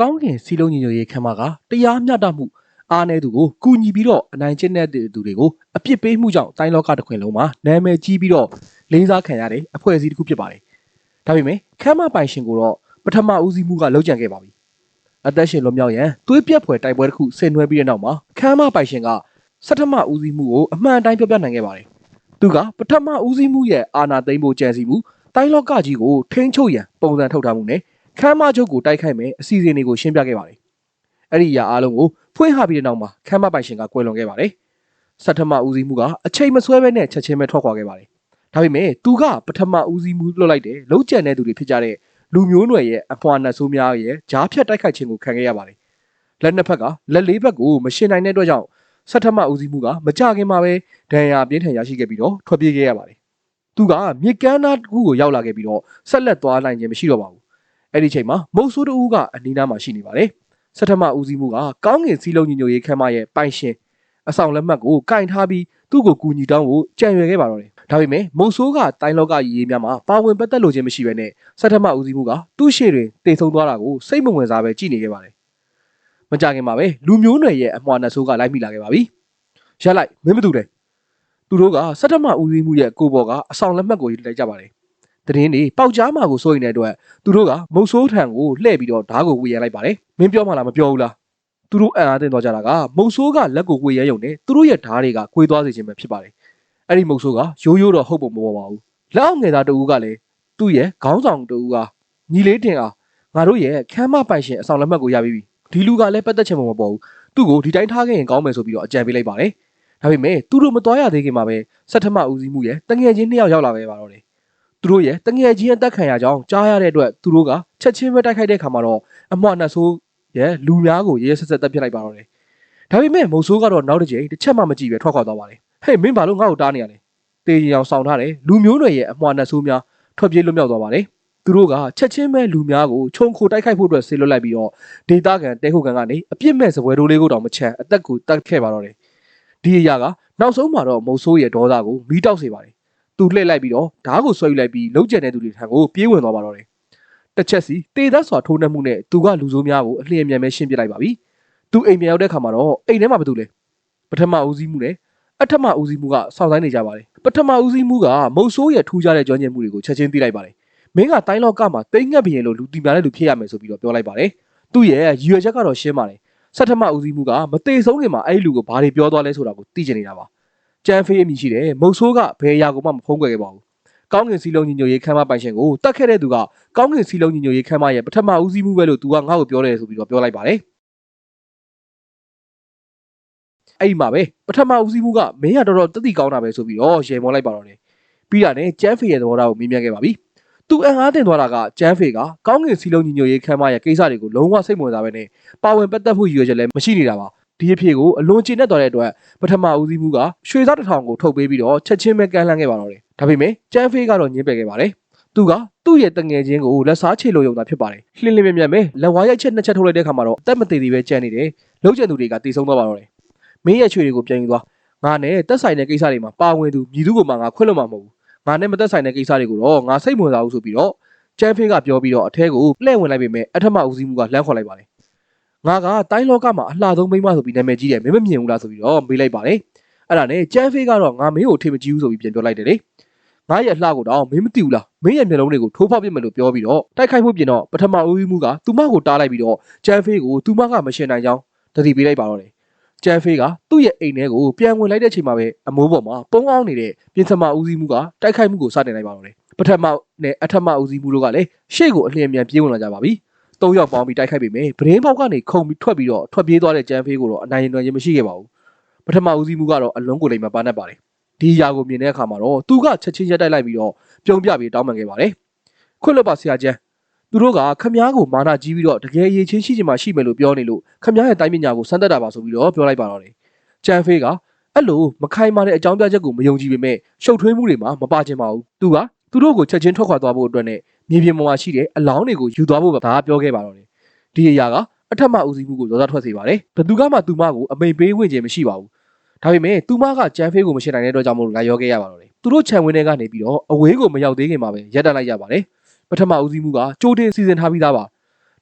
ကောင်းကင်စီလုံးညီညွတ်ရေးခမ်းမကတရားမျှတမှုအားနည်းသူကိုကူညီပြီးတော့အနိုင်ကျင့်တဲ့သူတွေကိုအပြစ်ပေးမှုကြောင့်တိုင်းလောကတစ်ခွင်လုံးမှာနာမည်ကြီးပြီးတော့လေးစားခံရတဲ့အဖွဲ့အစည်းတစ်ခုဖြစ်ပါတယ်။ဒါပေမဲ့ခမ်းမပိုင်ရှင်ကိုတော့ပထမဦးစီးမှုကလောက်ကျန်ခဲ့ပါပြီ။အသက်ရှင်လွန်မြောက်ရန်သွေးပြက်ဖွယ်တိုက်ပွဲတစ်ခုဆင်နွှဲပြီးတဲ့နောက်မှာခမ်းမပိုင်ရှင်ကစထမဦးစီးမှုကိုအမှန်တိုင်းပြောပြနိုင်ခဲ့ပါတယ်။သူကပထမဦးစီးမှုရဲ့အာဏာသိမ်းဖို့ကြံစီမှုတိုင်းလောကကြီးကိုထိန်းချုပ်ရန်ပုံစံထုတ်ထားမှုနဲ့ ခမ်းမချုပ်ကိုတိုက်ခိုက်မယ်အစီအစဉ်တွေကိုရှင်းပြခဲ့ပါတယ်။အဲ့ဒီအရာအားလုံးကိုဖွင့်ဟပြီးတဲ့နောက်မှာခမ်းမပိုင်ရှင်ကကွယ်လွန်ခဲ့ပါတယ်။စထမဦးစီးမှုကအချိန်မဆွဲဘဲနဲ့ချက်ချင်းပဲထွက်ခွာခဲ့ပါတယ်။ဒါပေမဲ့သူကပထမဦးစီးမှုလွတ်လိုက်တယ်လုံးကျန်တဲ့သူတွေဖြစ်ကြတဲ့လူမျိုးနွယ်ရဲ့အဖွာနတ်ဆိုးများရဲ့ဂျားဖြတ်တိုက်ခိုက်ခြင်းကိုခံခဲ့ရပါတယ်။လက်နှစ်ဖက်ကလက်လေးဘက်ကိုမရှင်းနိုင်တဲ့အတွက်ကြောင့်စထမဦးစီးမှုကမကြခင်မှာပဲဒဏ်ရာပြင်းထန်ရရှိခဲ့ပြီးတော့ထွက်ပြေးခဲ့ရပါတယ်။သူကမြေကမ်းနားတစ်ခုကိုရောက်လာခဲ့ပြီးတော့ဆက်လက်သွားနိုင်ခြင်းမရှိတော့ပါဘူး။ အဲ့ဒီချိန်မှာမုတ်ဆိုးတူကအနီးနားမှာရှိနေပါတယ်။စထမဦးစီးမှုကကောင်းငင်စီလုံးညီညွတ်ရေးခမ်းမရဲ့ပိုင်ရှင်အဆောင်လက်မှတ်ကိုကင်ထားပြီးသူ့ကိုကူညီတောင်းဖို့ကြံရွယ်ခဲ့ပါတော့တယ်။ဒါပေမဲ့မုတ်ဆိုးကတိုင်းလောကရေးရေးများမှာပါဝင်ပတ်သက်လို့ခြင်းမရှိဘဲနဲ့စထမဦးစီးမှုကသူ့ရှေ့တွင်တည်ဆုံသွားတာကိုစိတ်မဝင်စားပဲကြည့်နေခဲ့ပါတယ်။မကြခင်မှာပဲလူမျိုးနွယ်ရဲ့အမွှာနှဆိုးကလိုက်မိလာခဲ့ပါပြီ။ရက်လိုက်မင်းမတူတယ်။သူတို့ကစထမဦးစီးမှုရဲ့ကိုဘော်ကအဆောင်လက်မှတ်ကိုယူလိုက်ကြပါတယ်။ တရင်တွေပေါက်ကြားမှာကိုစိုးရင်တဲ့အတွက်သူတို့ကမုတ်ဆိုးထံကိုလှည့်ပြီးတော့ဓားကိုဝေရလိုက်ပါတယ်။မင်းပြောမှလားမပြောဘူးလား။သူတို့အံ့အားသင့်သွားကြတာကမုတ်ဆိုးကလက်ကိုဝေရရုံနဲ့သူတို့ရဲ့ဓားတွေကကွေးသွားစေခြင်းပဲဖြစ်ပါတယ်။အဲ့ဒီမုတ်ဆိုးကရိုးရိုးတော့ဟုတ်ပုံမပေါ်ပါဘူး။လက်အောင်ငယ်သားတူကလည်းသူ့ရဲ့ခေါင်းဆောင်တူကညီလေးတင်အားငါတို့ရဲ့ခမ်းမပိုင်ရှင်အဆောင်လက်မှတ်ကိုရပြီးပြီ။ဒီလူကလည်းပတ်သက်ချင်မှာမပေါ်ဘူး။သူ့ကိုဒီတိုင်းထားခဲ့ရင်ကောင်းမယ်ဆိုပြီးတော့အကြံပေးလိုက်ပါတယ်။ဒါပေမဲ့သူတို့မတော်ရသေးခင်မှာပဲစက်ထမဦးစီးမှုရဲ့တငယ်ချင်းနှစ်ယောက်ရောက်လာခဲ့ပါတော့တယ်။ သူတို့ရဲ့တငယ်ချင်းအသက်ခံရကြောင်းကြားရတဲ့အတွက်သူတို့ကချက်ချင်းပဲတိုက်ခိုက်တဲ့ခါမှာတော့အမွှာနှဆိုးရဲ့လူများကိုရဲရဲဆက်ဆက်တပ်ပြစ်လိုက်ပါတော့တယ်။ဒါပေမဲ့မုံဆိုးကတော့နောက်တစ်ချိန်တစ်ချက်မှမကြည့်ပဲထွက်ခွာသွားပါတယ်။ဟေးမင်းဘာလို့ငါ့ကိုတားနေရလဲ။တေးရင်အောင်ဆောင်ထားတယ်လူမျိုးတွေရဲ့အမွှာနှဆိုးများထွက်ပြေးလွတ်မြောက်သွားပါတယ်။သူတို့ကချက်ချင်းပဲလူများကိုခြုံခိုတိုက်ခိုက်ဖို့အတွက်ဆေးလွတ်လိုက်ပြီးတော့ဒေတာကန်တဲခုကန်ကနေအပြစ်မဲ့စပွဲတိုးလေးကိုတောင်မချမ်းအသက်ကိုတတ်ခဲ့ပါတော့တယ်ဒီအရာကနောက်ဆုံးမှာတော့မုတ်ဆိုးရဲ့ဒေါသကိုမီးတောက်စေပါတယ် သူလှည့်လိုက်ပြီးတော့ဓားကိုဆွဲယူလိုက်ပြီးလုံးကျန်တဲ့သူတွေထံကိုပြေးဝင်သွားပါတော့တယ်တစ်ချက်စီတေသက်စွာထိုးနှက်မှုနဲ့သူကလူဆိုးများကိုအလျင်အမြန်ပဲရှင်းပြလိုက်ပါပြီသူအိမ်ပြန်ရောက်တဲ့ခါမှာတော့အိမ်ထဲမှာဘာတူလဲပထမဦးစီးမှုနဲ့အထမဦးစီးမှုကစောင့်ဆိုင်နေကြပါတယ်ပထမဦးစီးမှုကမုတ်ဆိုးရဲ့ထူးခြားတဲ့ကြွညင်မှုတွေကိုချက်ချင်းသိလိုက်ပါတယ်မင်းကတိုင်းလောကမှာတိတ်ငက်ပြင်းလို့လူတီများတဲ့လူဖြစ်ရမယ်ဆိုပြီးတော့ပြောလိုက်ပါတယ်သူ့ရဲ့ရည်ရွယ်ချက်ကတော့ရှင်းပါတယ်ဆတ်ထမဦးစီးမှုကမသေးဆုံးခင်မှာအဲ့ဒီလူကိုဘာတွေပြောသွားလဲဆိုတာကိုသိချင်နေတာပါ ကျန်းဖေးအမည်ရှိတယ်မုတ်ဆိုးကဘယ်အရာကိုမှမဖုံးကွယ်ခဲ့ပါဘူးကောင်းကင်စီလုံးညီညွတ်ရေးခမ်းမပိုင်ရှင်ကိုတတ်ခဲ့တဲ့သူကကောင်းကင်စီလုံးညီညွတ်ရေးခမ်းမရဲ့ပထမဦးစီးမှုပဲလို့သူကငါ့ကိုပြောတယ်ဆိုပြီးတော့ပြောလိုက်ပါတယ်အဲ့ဒီမှာပဲပထမဦးစီးမှုကမင်းရတော်တော်တတိကောင်းတာပဲဆိုပြီးတော့ရေမောလိုက်ပါတော့တယ်ပြီးတာနဲ့ကျန်းဖေးရဲ့သဘောထားကိုမေးမြန်းခဲ့ပါပြီသူအံအားတင်သွားတာကကျန်းဖေကကောင်းကင်စီလုံးညီညွတ်ရေးခမ်းမရဲ့ကိစ္စတွေကိုလုံးဝစိတ်ဝင်စားပဲနဲ့ပါဝင်ပတ်သက်မှုရည်ရွယ်ချက်လည်းမရှိနေတာပါ ဒီအဖြစ်ကိုအလွန်ကျဉ်နဲ့တော်တဲ့အတွက်ပထမဦးစီးမှုကရွှေစားတစ်ထောင်ကိုထုတ်ပေးပြီးတော့ချက်ချင်းပဲကမ်းလှမ်းခဲ့ပါတော့တယ်ဒါပေမဲ့ကျန်းဖေးကတော့ညင်းပယ်ခဲ့ပါတယ်သူကသူ့ရဲ့တငယ်ချင်းကိုလက်စားချေလို့ယုံတာဖြစ်ပါတယ်လှင်းလင်းမြက်မြက်ပဲလက်ဝါးရိုက်ချက်နှစ်ချက်ထုတ်လိုက်တဲ့ခါမှာတော့အသက်မသေးသေးပဲကြံနေတယ်လုံးကျန်သူတွေကတေဆုံးသွားပါတော့တယ်မင်းရဲ့ချွေတွေကိုပြန်ယူသွားငါနဲ့တက်ဆိုင်တဲ့ကိစ္စတွေမှာပါဝင်သူမြည်သူကိုမှငါခွင့်လွှတ်မှာမဟုတ်ဘူးငါနဲ့မသက်ဆိုင်တဲ့ကိစ္စတွေကိုတော့ငါစိတ်ဝင်စားဘူးဆိုပြီးတော့ကျန်းဖေးကပြောပြီးတော့အထဲကိုလှည့်ဝင်လိုက်ပေမဲ့အထမဦးစီးမှုကလှမ်းခေါ်လိုက်ပါတယ် ငါကတိုင်းလောကမှာအလှဆုံးမိန်းမဆိုပြီးနာမည်ကြီးတယ်မင်းမမြင်ဘူးလားဆိုပြီးတော့မေးလိုက်ပါတယ်အဲ့ဒါနဲ့ကျန်းဖေးကတော့ငါမင်းကိုထိမကြည့်ဘူးဆိုပြီးပြန်ပြောလိုက်တယ်လေငါရဲ့အလှကိုတော့မင်းမသိဘူးလားမင်းရဲ့မျက်လုံးတွေကိုထိုးဖောက်ပြစ်မယ်လို့ပြောပြီးတော့တိုက်ခိုက်မှုပြင်တော့ပထမဦးစီးမှုကသူမကိုတားလိုက်ပြီးတော့ကျန်းဖေးကိုသူမကမရှင်နိုင်ကြောင်းတတိပေးလိုက်ပါတော့တယ်ကျန်းဖေးကသူ့ရဲ့အိမ်ထဲကိုပြန်ဝင်လိုက်တဲ့ချိန်မှာပဲအမိုးပေါ်မှာပုံအောင်နေတဲ့ပြင်စမဦးစီးမှုကတိုက်ခိုက်မှုကိုစတင်လိုက်ပါတော့တယ်ပထမနဲ့အထမဦးစီးမှုတို့ကလည်းရှေ့ကိုအလျင်မြန်ပြေးဝင်လာကြပါပြီ။ သုံးယောက်ပေါင်းပြီးတိုက်ခိုက်ပေမယ့်ဗရင်းပေါက်ကနေခုံပြီးထွက်ပြီးတော့ထွက်ပြေးသွားတဲ့ကျန်းဖေးကိုတော့အနိုင်ရင်တွင်ခြင်းမရှိခဲ့ပါဘူး။ပထမဦးစီးမှုကတော့အလုံးကိုလိမ်မပါနဲ့ပါတယ်။ဒီຢာကိုမြင်တဲ့အခါမှာတော့သူကချက်ချင်းရက်တိုက်လိုက်ပြီးတော့ပြုံးပြပြီးတောင်းပန်ခဲ့ပါတယ်။ခွတ်လွတ်ပါဆရာကျန်းသူတို့ကခမားကိုမာနာကြီးပြီးတော့တကယ်ရည်ချင်းရှိချင်မှရှိမယ်လို့ပြောနေလို့ခမားရဲ့တိုင်းပညာကိုစမ်းသပ်တာပါဆိုပြီးတော့ပြောလိုက်ပါတော့တယ်။ကျန်းဖေးကအဲ့လိုမခိုင်မာတဲ့အကြောင်းပြချက်ကိုမယုံကြည်ပေမဲ့ရှုပ်ထွေးမှုတွေမှာမပါချင်ပါဘူး။သူကသူတို့ကိုချက်ချင်းထွက်ခွာသွားဖို့အတွက်နဲ့ မြေပြင်ပေါ်မှာရှိတဲ့အလောင်းတွေကိုယူသွားဖို့ကဒါကပြောခဲ့ပါတော့တယ်ဒီအရာကအထက်မှဦးစီးမှုကိုဒေါသထွက်စေပါတယ်ဘသူကမှသူမကိုအမိန်ပေးဝင်ခြင်းမရှိပါဘူးဒါပေမဲ့သူမကကြမ်းဖေးကိုမရှင်းနိုင်တဲ့အတွက်ကြောင့်မို့လို့လာရောခဲ့ရပါတော့တယ်သူတို့ခြံဝင်းထဲကနေပြီးတော့အဝေးကိုမရောက်သေးခင်မှာပဲရက်တက်လိုက်ရပါတယ်ပထမဦးစီးမှုကကြိုတင်စီစဉ်ထားပြီးသားပါ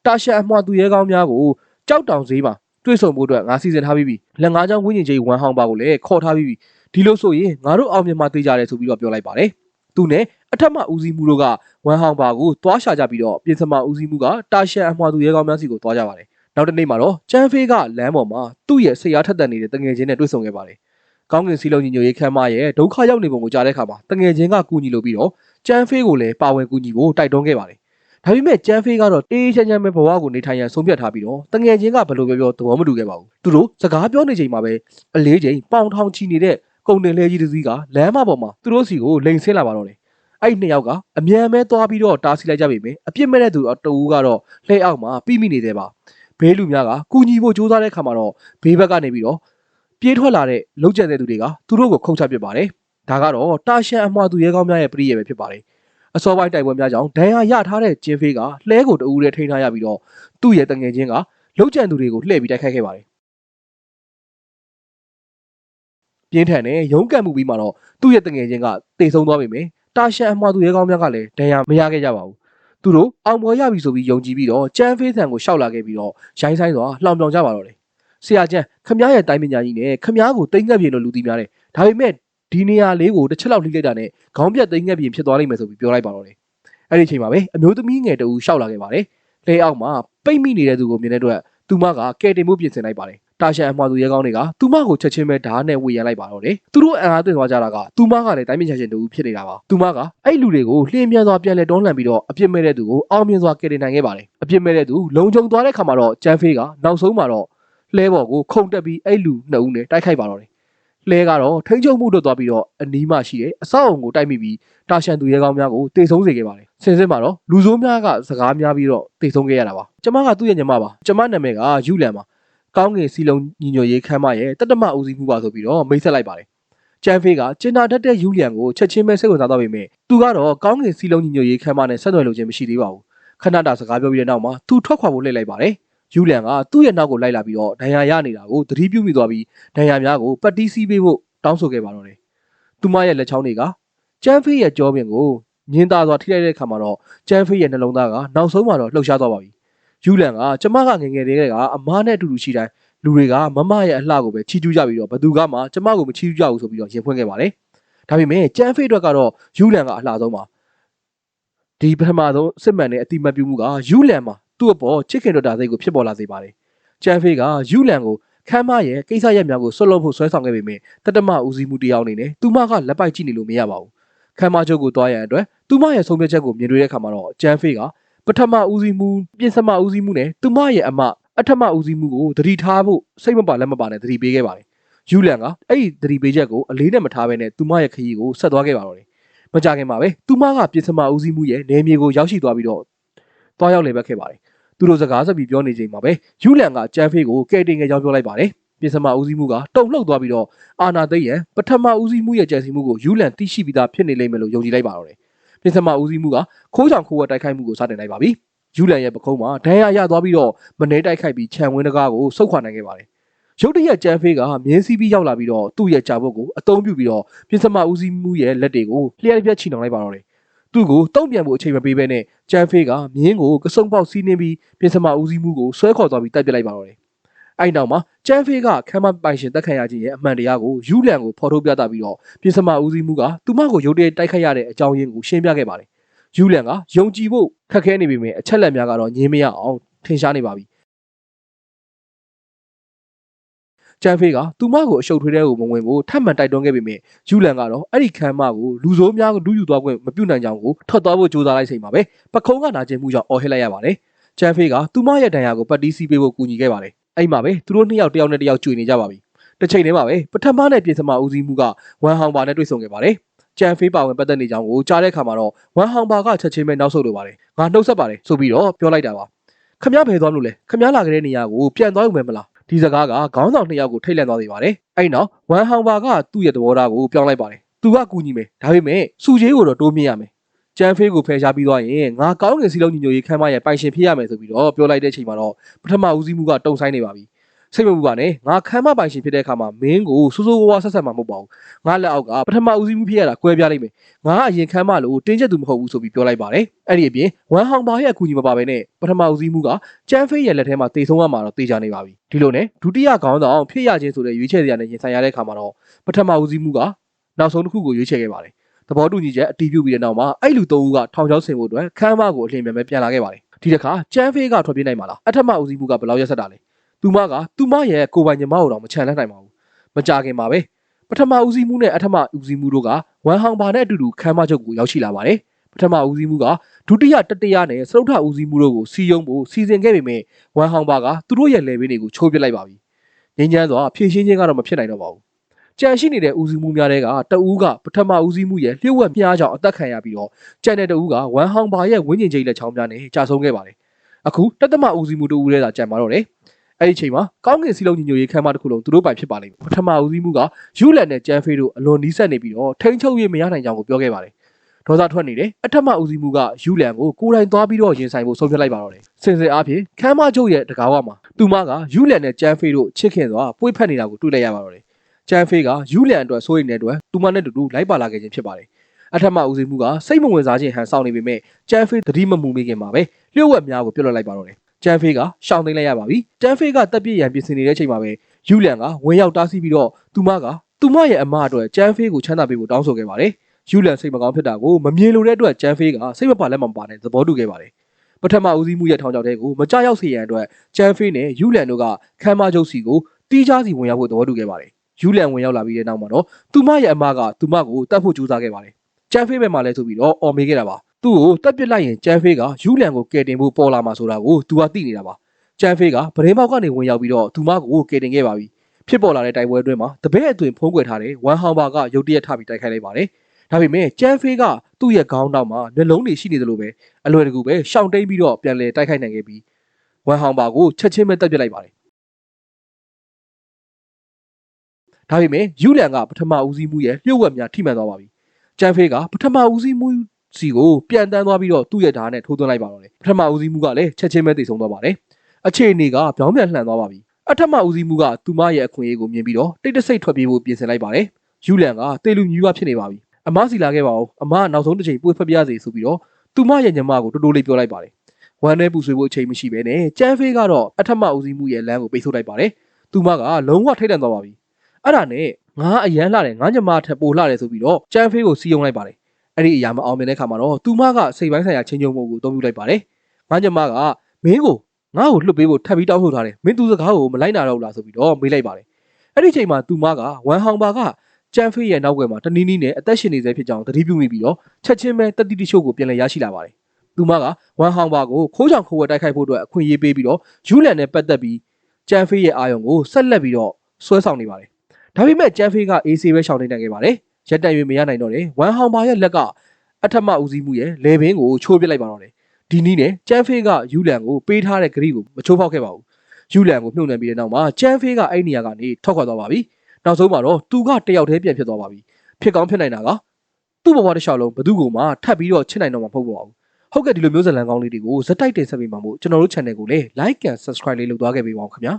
တာရှန်အမွှာသူရဲကောင်းများကိုကြောက်တောင်ဈေးမှာတွေ့ဆုံဖို့အတွက်ငါစီစဉ်ထားပြီးပြီလက်ငါးချောင်းဝင်းကျင်ကြီးဝမ်ဟောင်ပါကိုလည်းခေါ်ထားပြီးပြီဒီလိုဆိုရင်ငါတို့အောင်မြင်မှသိကြတယ်ဆိုပြီးတော့ပြောလိုက်ပါတယ်သူနဲ့ အထက်မှဦးစီးမှုတို့ကဝမ်ဟောင်ပါကိုသွားရှာကြပြီးတော့ပြင်စမဦးစီးမှုကတာရှန်အမွှာသူရဲကောင်းများစီကိုသွားကြပါတယ်နောက်တစ်နေ့မှာတော့ကျန်းဖေးကလမ်းပေါ်မှာသူ့ရဲ့စိတ်အားထက်သန်နေတဲ့တငယ်ချင်းနဲ့တွေ့ဆုံခဲ့ပါတယ်ကောင်းကင်စီလုံးညီညွတ်ရေးခမ်းမရဲ့ဒုက္ခရောက်နေပုံကိုကြားတဲ့အခါမှာတငယ်ချင်းကကူညီလို့ပြီးတော့ကျန်းဖေးကိုလည်းပါဝင်ကူညီဖို့တိုက်တွန်းခဲ့ပါတယ်ဒါပေမဲ့ကျန်းဖေးကတော့တေးချမ်းချမ်းပဲဘဝကိုနေထိုင်ရန်ဆုံးဖြတ်ထားပြီးတော့တငယ်ချင်းကဘယ်လိုပြောပြောသဘောမတူခဲ့ပါဘူးသူတို့စကားပြောနေချိန်မှာပဲအလေးချိန်ပေါင်ထောင်ချီနေတဲ့ကုန်တင်လဲကြီးတစ်စီးကလမ်းမပေါ်မှာသူတို့စီကိုလိန်ဆင်းလာပါတော့တယ် အဲ့ဒီနှစ်ယောက်ကအမြန်မဲသွားပြီးတော့တားဆီးလိုက်ကြပြီမယ်အပြစ်မဲ့တဲ့သူအတူကတော့လှဲအောက်မှာပြီးမိနေသေးပါဘေးလူများကကူညီဖို့ကြိုးစားတဲ့ခါမှာတော့ဘေးဘက်ကနေပြီးတော့ပြေးထွက်လာတဲ့လုံကျန်တဲ့သူတွေကသူတို့ကိုခုတ်ချပစ်ပါတယ်ဒါကတော့တာရှန်အမွှာသူရဲကောင်းများရဲ့ပြည်ရပဲဖြစ်ပါတယ်အစောပိုင်းတိုက်ပွဲများကြောင့်ဒဏ်ရာရထားတဲ့ကျင်းဖေးကလှဲကိုတူးရဲထိန်းထားရပြီးတော့သူ့ရဲ့တငယ်ချင်းကလုံကျန်သူတွေကိုလှည့်ပြီးတိုက်ခိုက်ခဲ့ပါတယ်ပြင်းထန်တဲ့ရုန်းကန်မှုပြီးမှတော့သူ့ရဲ့တငယ်ချင်းကတေဆုံးသွားပြီမယ် တာရှန်အမွှာသူရဲကောင်းများကလည်းဒဏ်ရာမရခဲ့ကြပါဘူးသူတို့အောင်ပွဲရပြီဆိုပြီးယုံကြည်ပြီးတော့ကျန်းဖေးဆန်ကိုရှောက်လာခဲ့ပြီးတော့ရိုင်းဆိုင်စွာလှောင်ပြောင်ကြပါတော့တယ်ဆရာကျန်းခမ ्या ရဲ့တိုင်းပညာကြီးနဲ့ခမ ्या ကိုတိတ်ငက်ပြေလို့လူတီများတယ်ဒါပေမဲ့ဒီနေရာလေးကိုတစ်ချက်လောက်လှိလိုက်တာနဲ့ခေါင်းပြတ်တိတ်ငက်ပြေဖြစ်သွားလိမ့်မယ်ဆိုပြီးပြောလိုက်ပါတော့တယ်အဲ့ဒီအချိန်မှာပဲအမျိုးသမီးငယ်တူရှောက်လာခဲ့ပါတယ်လဲအောက်မှာပိတ်မိနေတဲ့သူကိုမြင်တဲ့အတွက်သူမကကဲတင်မှုပြင်ဆင်လိုက်ပါတယ် တာရှန်အမှားသူရဲကောင်းတွေကသူမကိုချက်ချင်းပဲဓာတ်နဲ့ဝေရန်လိုက်ပါတော့တယ်သူတို့အံအားသွင်းသွားကြတာကသူမကလည်းတိုင်းပညာရှင်တူဖြစ်နေတာပါသူမကအဲ့လူတွေကိုလှင်းမြန်စွာပြန်လဲတွန်းလှန်ပြီးတော့အပြစ်မဲ့တဲ့သူကိုအောင်မြင်စွာကယ်တင်နိုင်ခဲ့ပါတယ်အပြစ်မဲ့တဲ့သူလုံခြုံသွားတဲ့ခါမှာတော့ကျန်းဖေးကနောက်ဆုံးမှာတော့လှဲပေါ်ကိုခုန်တက်ပြီးအဲ့လူနှစ်ဦးနဲ့တိုက်ခိုက်ပါတော့တယ်လှဲကတော့ထိန်းချုပ်မှုတော့သွားပြီးတော့အနီးမှရှိတဲ့အဆောက်အုံကိုတိုက်မိပြီးတာရှန်သူရဲကောင်းများကိုတေဆုံးစေခဲ့ပါတယ်စင်စစ်မှာတော့လူဆိုးများကစကားများပြီးတော့တေဆုံးခဲ့ရတာပါကျမကသူ့ရဲ့ညီမပါကျမနာမည်ကယူလန်ပါ ကောင်းကင်စီလုံးညီညွတ်ရေးခမ်းမရဲ့တတမဦးစီးမှုပါဆိုပြီးတော့မိတ်ဆက်လိုက်ပါတယ်ကျန်ဖေးကကျင်နာတတ်တဲ့ယူလန်ကိုချက်ချင်းပဲစိတ်ဝင်စားသွားပေမဲ့သူကတော့ကောင်းကင်စီလုံးညီညွတ်ရေးခမ်းမနဲ့ဆက်သွယ်လို့ခြင်းမရှိသေးပါဘူးခဏတာစကားပြောပြီးတဲ့နောက်မှာသူထွက်ခွာဖို့လှည့်လိုက်ပါတယ်ယူလန်ကသူ့ရဲ့နောက်ကိုလိုက်လာပြီးတော့ဒဏ်ရာရနေတာကိုသတိပြုမိသွားပြီးဒဏ်ရာများကိုပတ်တီးစီးပေးဖို့တောင်းဆိုခဲ့ပါတော့တယ်သူမရဲ့လက်ချောင်းတွေကကျန်ဖေးရဲ့ကြောပြင်ကိုညင်သာစွာထိလိုက်တဲ့အခါမှာတော့ကျန်ဖေးရဲ့နှလုံးသားကနောက်ဆုံးမှာတော့လှုပ်ရှားသွားပါပြီ ယူလန်ကကျမကငယ်ငယ်လေးကအမားနဲ့အတူတူရှိတိုင်းလူတွေကမမရဲ့အလှကိုပဲချီးကျူးကြပြီးတော့ဘသူကမှကျမကိုမချီးကျူးကြဘူးဆိုပြီးတော့ရင်ဖွင့်ခဲ့ပါတယ်ဒါပေမဲ့ကျန်ဖေးအတွက်ကတော့ယူလန်ကအလှဆုံးပါဒီပထမဆုံးစစ်မှန်တဲ့အတိမတ်ပြုမှုကယူလန်မှာသူ့အပေါ်ချစ်ခင်တော်တာစိတ်ကိုဖြစ်ပေါ်လာစေပါတယ်ကျန်ဖေးကယူလန်ကိုခမ်းမရဲ့ကိစ္စရက်များကိုဆွတ်လွတ်ဖို့ဆွဲဆောင်ခဲ့ပေမဲ့တတမဦးစီးမှုတရားအနေနဲ့သူမကလက်ပိုက်ကြည့်နေလို့မရပါဘူးခမ်းမချုပ်ကိုတွားရတဲ့အတွက်သူမရဲ့ဆုံးဖြတ်ချက်ကိုမြင်တွေ့တဲ့အခါမှာတော့ကျန်ဖေးက ပထမဦးစီးမှုပြင်စမဦးစီးမှုနဲ့သူမရဲ့အမအထမဦးစီးမှုကိုသတိထားဖို့စိတ်မပါလက်မပါနဲ့သတိပေးခဲ့ပါတယ်ယူလန်ကအဲ့ဒီသတိပေးချက်ကိုအလေးနဲ့မထားဘဲနဲ့သူမရဲ့ခရီးကိုဆက်သွားခဲ့ပါတော့တယ်မကြခင်မှာပဲသူမကပြင်စမဦးစီးမှုရဲ့နေမြေကိုရောက်ရှိသွားပြီးတော့တွားရောက်လည်ပတ်ခဲ့ပါတယ်သူတို့စကားဆက်ပြီးပြောနေချိန်မှာပဲယူလန်ကကျန်ဖေးကိုကဲတင်ငယ်ကြောင်းပြောလိုက်ပါတယ်ပြင်စမဦးစီးမှုကတုံလှုပ်သွားပြီးတော့အာနာသိယံပထမဦးစီးမှုရဲ့ကြံစီမှုကိုယူလန်သိရှိပြီးသားဖြစ်နေလိမ့်မယ်လို့ယုံကြည်လိုက်ပါတော့တယ် ပြင်စမဦးစီးမှုကခိုးဆောင်ခိုးဝက်တိုက်ခိုက်မှုကိုစတင်လိုက်ပါပြီယူလန်ရဲ့ပခုံးမှာဒဏ်ရာရသွားပြီးတော့မနေတိုက်ခိုက်ပြီးခြံဝင်းတကားကိုဆုတ်ခွာနိုင်ခဲ့ပါတယ်ရုတ်တရက်ကျန်ဖေးကမြင်းစီးပြီးရောက်လာပြီးတော့သူ့ရဲ့ကြာဘုတ်ကိုအတုံးပြုပြီးတော့ပြင်စမဦးစီးမှုရဲ့လက်တွေကိုလျှက်ပြက်ချီနှောင်လိုက်ပါတော့တယ်သူ့ကိုတုံ့ပြန်ဖို့အချိန်မပေးဘဲနဲ့ကျန်ဖေးကမြင်းကိုကစုံပေါက်စီးနှင်းပြီးပြင်စမဦးစီးမှုကိုဆွဲခေါ်သွားပြီးတိုက်ပစ်လိုက်ပါတော့တယ် အဲ့နောက်မှာကျန်ဖေးကခမ်းမပိုင်ရှင်တက်ခံရခြင်းရဲ့အမှန်တရားကိုယူလန်ကိုဖော်ထုတ်ပြသပြီးတော့ပြင်စမဦးစီးမှုကသူမကိုရုတ်တရက်တိုက်ခိုက်ရတဲ့အကြောင်းရင်းကိုရှင်းပြခဲ့ပါတယ်ယူလန်ကယုံကြည်ဖို့ခက်ခဲနေပေမဲ့အချက်လက်များကတော့ညင်းမရအောင်ထင်ရှားနေပါပြီကျန်ဖေးကသူမကိုအရှုပ်ထွေးတဲ့ကိုမဝင်ဖို့ထပ်မံတိုက်တွန်းခဲ့ပေမဲ့ယူလန်ကတော့အဲ့ဒီခမ်းမကိုလူဆိုးများကိုဒူးယူသွားခွင့်မပြုနိုင်ကြောင်းကိုထွက်သွားဖို့ကြိုးစားလိုက်ချိန်မှာပဲပခုံးကနာကျင်မှုကြောင့်အော်ဟစ်လိုက်ရပါတယ်ကျန်ဖေးကသူမရဲ့ဒဏ်ရာကိုပတ်တီးစီးပေးဖို့ကူညီခဲ့ပါတယ် အဲ့မှာပဲသူတို့နှစ်ယောက်တယောက်နဲ့တယောက်ကြွေနေကြပါပြီတစ်ချိန်တည်းမှာပဲပထမနဲ့ပြင်စမဦးစီးမှုကဝမ်ဟောင်ပါနဲ့တွေ့ဆုံခဲ့ပါတယ်ကျန်ဖေးပါဝင်ပတ်သက်နေကြောင်းကိုကြားတဲ့အခါမှာတော့ဝမ်ဟောင်ပါကချက်ချင်းပဲနောက်ဆုတ်လိုပါတယ်ငါနှုတ်ဆက်ပါတယ်ဆိုပြီးတော့ပြောလိုက်တာပါခမရဘယ်သွားမလို့လဲခမရလာကြတဲ့နေရာကိုပြန်သွားရုံပဲမလားဒီစကားကခေါင်းဆောင်နှစ်ယောက်ကိုထိတ်လန့်သွားစေပါတယ်အဲ့နောက်ဝမ်ဟောင်ပါကသူ့ရဲ့သဘောထားကိုပြောင်းလိုက်ပါတယ်သူကကူညီမယ်ဒါပေမဲ့စူချေးကိုတော့တိုးမြင့်ရမယ် ကျန်ဖေးကိုဖယ်ရှားပြီးသွားရင်ငါကောင်းငင်စီလုံးညီညွတ်ရေးခမ်းမရဲ့ပိုင်ရှင်ဖြစ်ရမယ်ဆိုပြီးတော့ပြောလိုက်တဲ့အချိန်မှာတော့ပထမဦးစီးမှုကတုံဆိုင်နေပါပြီစိတ်မပူပါနဲ့ငါခမ်းမပိုင်ရှင်ဖြစ်တဲ့အခါမှာမင်းကိုစိုးစိုးဝါးဝါးဆက်ဆက်မှာမဟုတ်ပါဘူးငါလက်အောက်ကပထမဦးစီးမှုဖြစ်ရတာကွဲပြားလိမ့်မယ်ငါကအရင်ခမ်းမလို့တင်းချက်သူမဟုတ်ဘူးဆိုပြီးပြောလိုက်ပါတယ်အဲ့ဒီအပြင်ဝမ်ဟောင်ပါရဲ့အကူအညီမပါဘဲနဲ့ပထမဦးစီးမှုကကျန်းဖေးရဲ့လက်ထဲမှာတေဆုံးရမှာတော့တေချာနေပါပြီဒီလိုနဲ့ဒုတိယခေါင်းဆောင်ဖြစ်ရခြင်းဆိုတဲ့ရွေးချယ်စရာနဲ့ရင်ဆိုင်ရတဲ့အခါမှာတော့ပထမဦးစီးမှုကနောက်ဆုံးတစ်ခုကိုရွေးချယ်ခဲ့ပါတယ် သဘောတူညီချက်အတီးပြုတ်ပြီးတဲ့နောက်မှာအဲ့လူသုံးဦးကထောင်ချောင်းဆင်ဖို့အတွက်ခမ်းမကိုအလင်းမြန်ပဲပြန်လာခဲ့ပါတယ်ဒီတစ်ခါကျန်းဖေးကထွက်ပြေးနိုင်မှာလားအထက်မဦးစီးမှုကဘယ်လောက်ရက်ဆက်တာလဲသူမကသူမရဲ့ကိုယ်ပိုင်ညီမကိုတော့မချန်လက်နိုင်ပါဘူးမကြခင်ပါပဲပထမဦးစီးမှုနဲ့အထမဦးစီးမှုတို့ကဝမ်ဟောင်ပါနဲ့အတူတူခမ်းမချုပ်ကိုရောက်ရှိလာပါတယ်ပထမဦးစီးမှုကဒုတိယတတိယနဲ့စတုထဦးစီးမှုတို့ကိုစီယုံဖို့စီစဉ်ခဲ့ပေမဲ့ဝမ်ဟောင်ပါကသူတို့ရဲ့လေဘင်းတွေကိုချိုးပစ်လိုက်ပါပြီငင်းချမ်းစွာဖြည့်ရှင်းခြင်းကတော့မဖြစ်နိုင်တော့ပါဘူး ကြံရှိနေတဲ့ဦးစီးမှုများတွေကတအူးကပထမဦးစီးမှုရဲ့လျှို့ဝှက်မြားကြောင့်အသက်ခံရပြီးတော့ကြံတဲ့တအူးကဝမ်ဟောင်ပါရဲ့ဝင်းကျင်ကျိတ်လက်ချောင်းများနဲ့ကြာဆုံးခဲ့ပါတယ်အခုတသမဦးစီးမှုတို့ဦးထဲသာကြံပါတော့တယ်အဲ့ဒီချိန်မှာကောင်းကင်စီလုံးညီညွတ်ရေးခမ်းမတစ်ခုလုံးသူတို့ပိုင်ဖြစ်ပါလိမ့်မယ်ပထမဦးစီးမှုကယူလန်နဲ့ကျန်းဖေးတို့အလွန်နီးစပ်နေပြီးတော့ထိန်းချုပ်ရေးမရနိုင်ကြောင်းကိုပြောခဲ့ပါတယ်ဒေါသထွက်နေတယ်အထက်မဦးစီးမှုကယူလန်ကိုကိုယ်တိုင်သွားပြီးတော့ရင်ဆိုင်ဖို့ဆုံးဖြတ်လိုက်ပါတော့တယ်စင်စစ်အားဖြင့်ခမ်းမချုပ်ရဲ့တကားဝမှာသူမကယူလန်နဲ့ကျန်းဖေးတို့ချစ်ခင်စွာပွေ့ဖက်နေတာကိုတွေ့လိုက်ရပါတော့တယ် ကျန်းဖေးကယူလန်အတွက်စိုးရိမ်နေတဲ့အတွက်သူမနဲ့တူတူလိုက်ပါလာခဲ့ခြင်းဖြစ်ပါတယ်အထက်မဦးစီးမှုကစိတ်မဝင်စားခြင်းဟန်ဆောင်နေပေမဲ့ကျန်းဖေးသတိမမူမိခင်မှာပဲလျှို့ဝှက်များကိုပြတ်လွတ်လိုက်ပါတော့တယ်ကျန်းဖေးကရှောင်းသိမ်းလိုက်ရပါပြီ။ကျန်းဖေးကတက်ပြည့်ရန်ပြင်ဆင်နေတဲ့အချိန်မှာပဲယူလန်ကဝင်ရောက်တားဆီးပြီးတော့သူမကသူမရဲ့အမအတွက်ကျန်းဖေးကိုချမ်းသာပေးဖို့တောင်းဆိုခဲ့ပါတယ်။ယူလန်စိတ်မကောင်းဖြစ်တာကိုမမြင်လို့တဲ့အတွက်ကျန်းဖေးကစိတ်မပါလက်မပါနဲ့သဘောတူခဲ့ပါတယ်။ပထမဦးစီးမှုရဲ့ထောင်ချောက်တဲ့ကိုမကြရောက်စေရန်အတွက်ကျန်းဖေးနဲ့ယူလန်တို့ကခမ်းမချုပ်စီကိုတီးခြားစီဝင်ရောက်ဖို့သဘောတူခဲ့ပါတယ်။ ယူလန်ဝင်ရောက်လာပြီးတဲ့နောက်မှာတော့သူမရဲ့အမကသူမကိုတတ်ဖို့ကြိုးစားခဲ့ပါတယ်။ကျန်းဖေးဘက်မှာလဲဆိုပြီးတော့အော်မေးခဲ့တာပါ။သူ့ကိုတက်ပစ်လိုက်ရင်ကျန်းဖေးကယူလန်ကိုကယ်တင်ဖို့ပေါ်လာမှာဆိုတာကိုသူကသိနေတာပါ။ကျန်းဖေးကဗရင်ပေါက်ကနေဝင်ရောက်ပြီးတော့သူမကိုကယ်တင်ခဲ့ပါပြီဖြစ်ပေါ်လာတဲ့တိုက်ပွဲအတွင်းမှာတပည့်အသွင်ဖုံးကွယ်ထားတဲ့ဝမ်ဟောင်ဘာကရုတ်တရက်ထပြီးတိုက်ခိုက်လိုက်ပါတယ်ဒါပေမဲ့ကျန်းဖေးကသူ့ရဲ့ခေါင်းတောက်မှာမျက်လုံးတွေရှိနေသလိုပဲအလွယ်တကူပဲရှောင်တိန်ပြီးတော့ပြန်လဲတိုက်ခိုက်နိုင်ခဲ့ပြီးဝမ်ဟောင်ဘာကိုချက်ချင်းပဲတက်ပစ်လိုက်ပါတယ် ဒါပေမဲ့ယူလန်ကပထမဦးစီးမှုရဲ့လျှို့ဝှက်များထိမှန်သွားပါပြီကျန်းဖေးကပထမဦးစီးမှုစီကိုပြန်တန်းသွားပြီးတော့သူ့ရဲ့ဓာတ်နဲ့ထိုးသွင်းလိုက်ပါတော့တယ်ပထမဦးစီးမှုကလည်းချက်ချင်းပဲတည်ဆုံးသွားပါတယ်အခြေအနေကပြောင်းပြန်လှန်သွားပါပြီအထက်မဦးစီးမှုကသူမရဲ့အခွင့်အရေးကိုမြင်ပြီးတော့တိတ်တဆိတ်ထွက်ပြေးဖို့ပြင်ဆင်လိုက်ပါတယ်ယူလန်ကတေလူညူးရဖြစ်နေပါပြီအမစီလာခဲ့ပါဦးအမကနောက်ဆုံးတစ်ချိန်ပွေဖက်ပြရစီဆိုပြီးတော့သူမရဲ့ညမကိုတိုးတိုးလေးပြောလိုက်ပါတယ်ဝမ်းထဲပူဆွေးဖို့အချိန်မရှိဘဲနဲ့ကျန်းဖေးကတော့အထက်မဦးစီးမှုရဲ့လမ်းကိုပိတ်ဆို့လိုက်ပါတယ်သူမကလုံးဝထိတ်တန့်သွားပါပြီ အဲ့ဒါနဲ့ငါအရန်လှတယ်ငါညမထက်ပိုလှတယ်ဆိုပြီးတော့ကျန်းဖေးကိုစီယုံလိုက်ပါတယ်အဲ့ဒီအရာမအောင်မြင်တဲ့ခါမှာတော့သူမကစိတ်ပိုင်းဆိုင်ရာချင်းချုံမှုကိုအသုံးပြုလိုက်ပါတယ်ငါညမကမင်းကိုငါ့ကိုလွတ်ပေးဖို့ထပ်ပြီးတောင်းဆိုထားတယ်မင်းသူစကားကိုမလိုက်နိုင်တော့ဘူးလားဆိုပြီးတော့မေးလိုက်ပါတယ်အဲ့ဒီချိန်မှာသူမကဝမ်ဟောင်ဘာကကျန်းဖေးရဲ့နောက်ွယ်မှာတနည်းနည်းနဲ့အသက်ရှင်နေစေဖြစ်ကြောင်းသတိပြုမိပြီးတော့ချက်ချင်းပဲတက်တိတိချို့ကိုပြန်လည်ရရှိလာပါတယ်သူမကဝမ်ဟောင်ဘာကိုခိုးချောင်ခိုးဝဲတိုက်ခိုက်ဖို့အတွက်အခွင့်အရေးပေးပြီးတော့ယူလန်နဲ့ပတ်သက်ပြီးကျန်းဖေးရဲ့အာယုံကိုဆက်လက်ပြီးတော့ဆွဲဆောင်နေပါတယ် ဒါပေမဲ့ကျန်းဖေးကအေးဆေးပဲရှောင်နေနိုင်ခဲ့ပါတယ်ရက်တန်၍မရနိုင်တော့တယ်ဝမ်ဟောင်ဘာရဲ့လက်ကအထက်မဦးစီးမှုရဲ့လေဘင်းကိုချိုးပစ်လိုက်ပါတော့တယ်ဒီနည်းနဲ့ကျန်းဖေးကယူလန်ကိုပေးထားတဲ့ဂရိကိုမချိုးဖောက်ခဲ့ပါဘူးယူလန်ကိုမြုပ်နှံပြီးတဲ့နောက်မှာကျန်းဖေးကအဲ့ဒီနေရာကနေထွက်ခွာသွားပါပြီနောက်ဆုံးမှာတော့သူကတယောက်တည်းပြန်ဖြစ်သွားပါပြီဖြစ်ကောင်းဖြစ်နိုင်တာကသူ့ဘဝတစ်လျှောက်လုံးဘယ်သူ့ကိုမှထပ်ပြီးတော့ချစ်နိုင်တော့မှာမဟုတ်ပါဘူးဟုတ်ကဲ့ဒီလိုမျိုးဇာတ်လမ်းကောင်းလေးတွေကိုဇက်တိုက်တင်ဆက်ပေးမှာမို့ကျွန်တော်တို့ channel ကိုလည်း like and subscribe လေးလုပ်သွားခဲ့ပေးပါဦးခင်ဗျာ